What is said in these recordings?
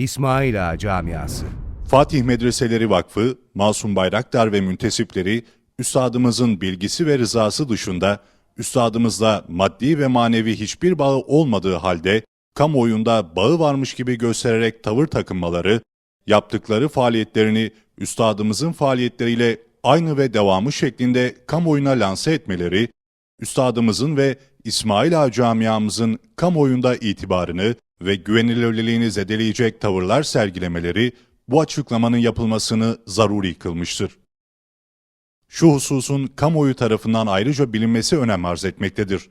İsmail Ağa Camiası. Fatih Medreseleri Vakfı, Masum Bayraktar ve müntesipleri, üstadımızın bilgisi ve rızası dışında, üstadımızla maddi ve manevi hiçbir bağı olmadığı halde, kamuoyunda bağı varmış gibi göstererek tavır takınmaları, yaptıkları faaliyetlerini üstadımızın faaliyetleriyle aynı ve devamı şeklinde kamuoyuna lanse etmeleri, üstadımızın ve İsmail Ağa camiamızın kamuoyunda itibarını ve güvenilirliğini zedeleyecek tavırlar sergilemeleri bu açıklamanın yapılmasını zaruri kılmıştır. Şu hususun kamuoyu tarafından ayrıca bilinmesi önem arz etmektedir.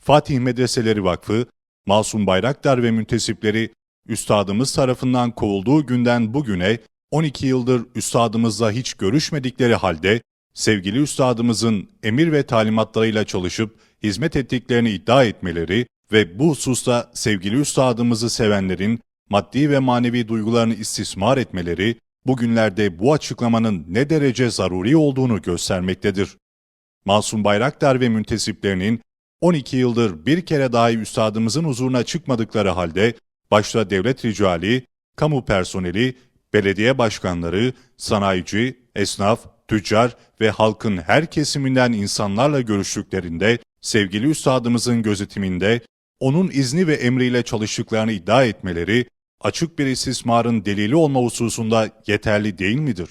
Fatih Medreseleri Vakfı, Masum Bayraktar ve müntesipleri üstadımız tarafından kovulduğu günden bugüne 12 yıldır üstadımızla hiç görüşmedikleri halde sevgili üstadımızın emir ve talimatlarıyla çalışıp hizmet ettiklerini iddia etmeleri ve bu hususta sevgili üstadımızı sevenlerin maddi ve manevi duygularını istismar etmeleri bugünlerde bu açıklamanın ne derece zaruri olduğunu göstermektedir. Masum Bayraktar ve müntesiplerinin 12 yıldır bir kere dahi üstadımızın huzuruna çıkmadıkları halde başta devlet ricali, kamu personeli, belediye başkanları, sanayici, esnaf, tüccar ve halkın her kesiminden insanlarla görüştüklerinde sevgili üstadımızın gözetiminde onun izni ve emriyle çalıştıklarını iddia etmeleri açık bir istismarın delili olma hususunda yeterli değil midir?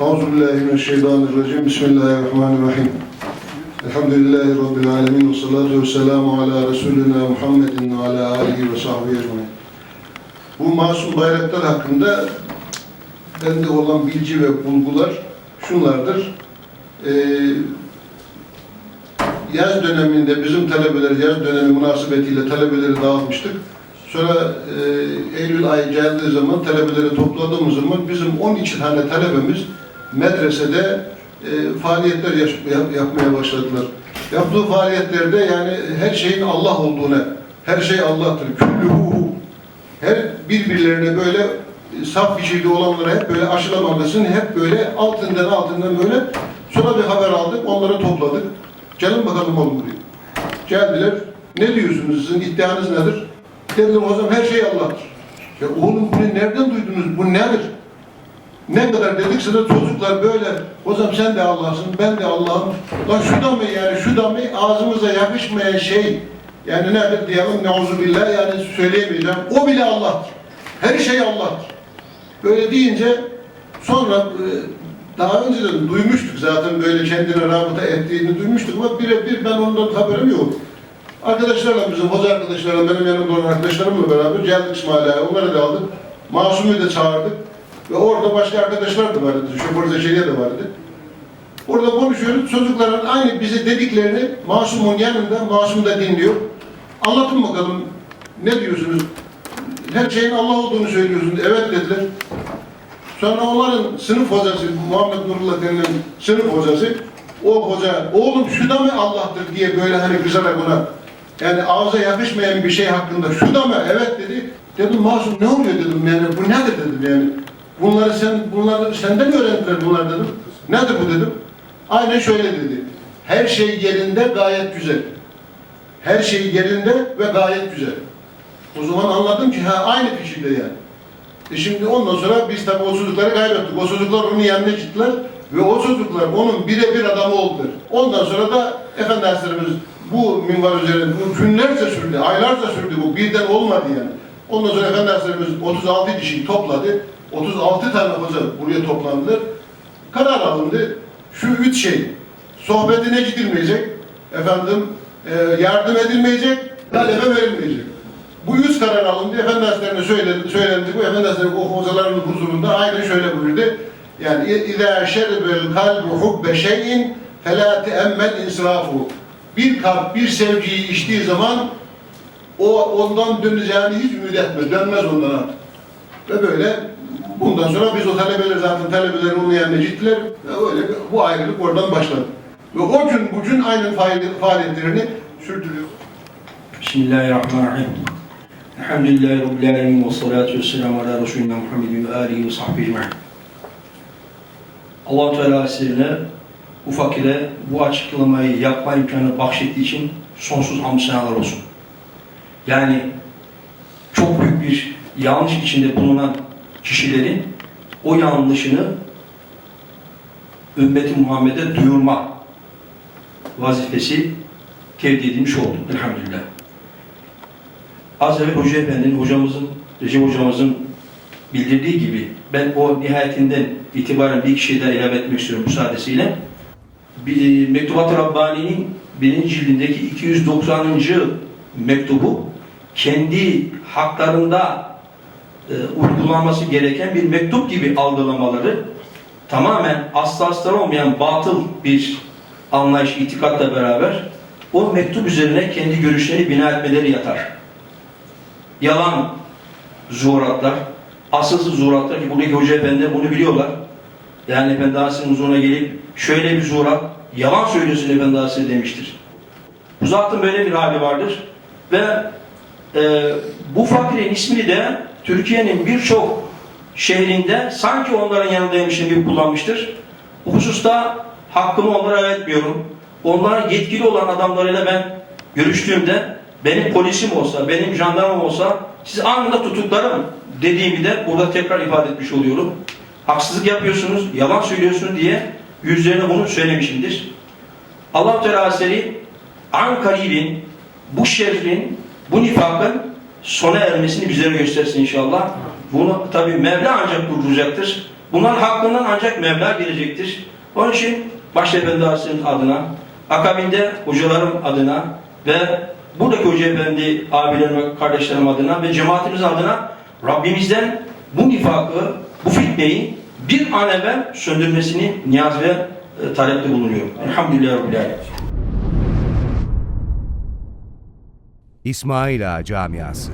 Euzubillahimineşşeytanirracim. Bismillahirrahmanirrahim. Elhamdülillahi Rabbil alemin. Ve salatu ve selamu ala Resulina Muhammedin ve ala alihi ve sahbihi ecmaîn. Bu Masum Bayraktar hakkında bende olan bilgi ve bulgular şunlardır. Ee, yaz döneminde bizim talebeler yaz dönemi münasebetiyle talebeleri dağıtmıştık. Sonra e, Eylül ayı geldiği zaman talebeleri topladığımız zaman bizim 12 tane talebemiz medresede e, faaliyetler yaş- yap- yapmaya başladılar. Yaptığı faaliyetlerde yani her şeyin Allah olduğuna, her şey Allah'tır. Küllühu. Her birbirlerine böyle e, saf bir şeyde olanlara hep böyle aşılamalısın, hep böyle altından altından böyle. Sonra bir haber aldık, onları topladık. Gelin bakalım oğlum buraya. Geldiler. Ne diyorsunuz? Sizin iddianız nedir? Dediler o zaman her şey Allah'tır. Ya oğlum bunu nereden duydunuz? Bu nedir? Ne kadar dedikse de çocuklar böyle, o zaman sen de Allah'sın, ben de Allah'ım. Lan şu da mı yani, şu da mı ağzımıza yakışmayan şey, yani nedir diyelim, neuzubillah yani söyleyemeyeceğim. O bile Allah'tır. Her şey Allah'tır. Böyle deyince sonra e, daha önceden duymuştuk zaten böyle kendine rabıta ettiğini duymuştuk ama birebir ben ondan haberim yok. Arkadaşlarla bizim hoca arkadaşlarla benim yanımda olan arkadaşlarımla beraber geldik İsmail'e. Onları da aldık. Masum'u da çağırdık. Ve orada başka arkadaşlar da vardı. Şoför Zeşeriye de vardı. Orada konuşuyoruz. Çocukların aynı bize dediklerini Masum'un yanında, Masum da dinliyor. Anlatın bakalım. Ne diyorsunuz? Her şeyin Allah olduğunu söylüyorsunuz. Evet dediler. Sonra onların sınıf hocası, Muhammed Nurullah denilen sınıf hocası, o hoca, oğlum şu da mı Allah'tır diye böyle hani kızarak ona, yani ağza yakışmayan bir şey hakkında, şu da mı? Evet dedi. Dedim Masum ne oluyor dedim yani, bu nedir dedim yani. Bunları sen, bunları senden mi öğrendiler bunlar dedim. Nedir bu dedim. Aynen şöyle dedi. Her şey yerinde gayet güzel. Her şey yerinde ve gayet güzel. O zaman anladım ki ha aynı fikirde yani. E şimdi ondan sonra biz tabii o çocukları kaybettik. O çocuklar onun yanına gittiler ve o çocuklar onun birebir adamı oldular. Ondan sonra da Efendi Hazretlerimiz bu minvar üzerinde bu günlerce sürdü, aylarca sürdü bu. Birden olmadı yani. Ondan sonra Efendi Hazretlerimiz 36 kişiyi topladı. 36 tane hoca buraya toplandılar. Karar alındı. Şu üç şey. Sohbetine gidilmeyecek. Efendim e, yardım edilmeyecek. Talebe verilmeyecek. Bu üç karar alındı. Efendi Hazretlerine söylendi, söylendi. Bu Efendi Hazretleri o hocaların huzurunda aynen şöyle buyurdu. Yani اِذَا شَرِبَ الْقَلْبُ حُبَّ شَيْءٍ فَلَا تَأَمَّلْ اِنْصِرَافُهُ Bir kalp bir sevgiyi içtiği zaman o ondan döneceğini hiç ümit etmez. Dönmez ondan artık. Ve böyle bundan sonra biz o talebeler zaten talebeler onun yanına gittiler. Ve öyle bir- bu ayrılık oradan başladı. Ve o gün bugün aynen faali- faaliyetlerini sürdürüyor. Bismillahirrahmanirrahim. Elhamdülillahi Rabbil alemin ve salatu ve selamu ala Resulina Muhammedin ve alihi ve sahbihi ecma'in. allah Teala Hazretlerine bu fakire bu açıklamayı yapma imkanı bahşettiği için sonsuz hamd senalar olsun. Yani çok büyük bir yanlış içinde bulunan kişilerin o yanlışını ümmeti Muhammed'e duyurma vazifesi tevdi edilmiş oldu. Elhamdülillah. Az evvel Hoca Efendi'nin, hocamızın, Recep hocamızın bildirdiği gibi ben o nihayetinden itibaren bir kişiyi daha ilave etmek istiyorum müsaadesiyle. Bir, Mektubat-ı Rabbani'nin birinci cildindeki 290. mektubu kendi haklarında e, uygulanması gereken bir mektup gibi algılamaları tamamen astarı olmayan batıl bir anlayış, itikatla beraber o mektup üzerine kendi görüşlerini bina etmeleri yatar. Yalan zuhuratlar, asılsız zuhuratlar ki buradaki hoca efendi bunu biliyorlar. Yani Efendi Aleyhisselam'ın huzuruna gelip şöyle bir zuhurat, yalan söylüyorsun Efendi Aleyhisselam demiştir. Bu zatın böyle bir hali vardır. Ve e, bu fakirin ismini de Türkiye'nin birçok şehrinde sanki onların yanındaymışım gibi kullanmıştır. Bu hususta hakkımı onlara vermiyorum. Onların yetkili olan adamlarıyla ben görüştüğümde benim polisim olsa, benim jandarmam olsa sizi anında tutuklarım dediğimi de burada tekrar ifade etmiş oluyorum. Haksızlık yapıyorsunuz, yalan söylüyorsun diye yüzlerine bunu söylemişimdir. Allah Teala Hazretleri an karibin bu şerrin, bu nifakın sona ermesini bizlere göstersin inşallah. Bunu tabi Mevla ancak durduracaktır. Bunların hakkından ancak Mevla gelecektir. Onun için başta Efendi Aleyhisselam'ın adına, akabinde hocalarım adına ve buradaki Hoca Efendi abilerim ve kardeşlerim adına ve cemaatimiz adına Rabbimizden bu nifakı, bu fitneyi bir an evvel söndürmesini niyaz ve e, talepte bulunuyorum. Elhamdülillah Rabbil. İsmaila Camiası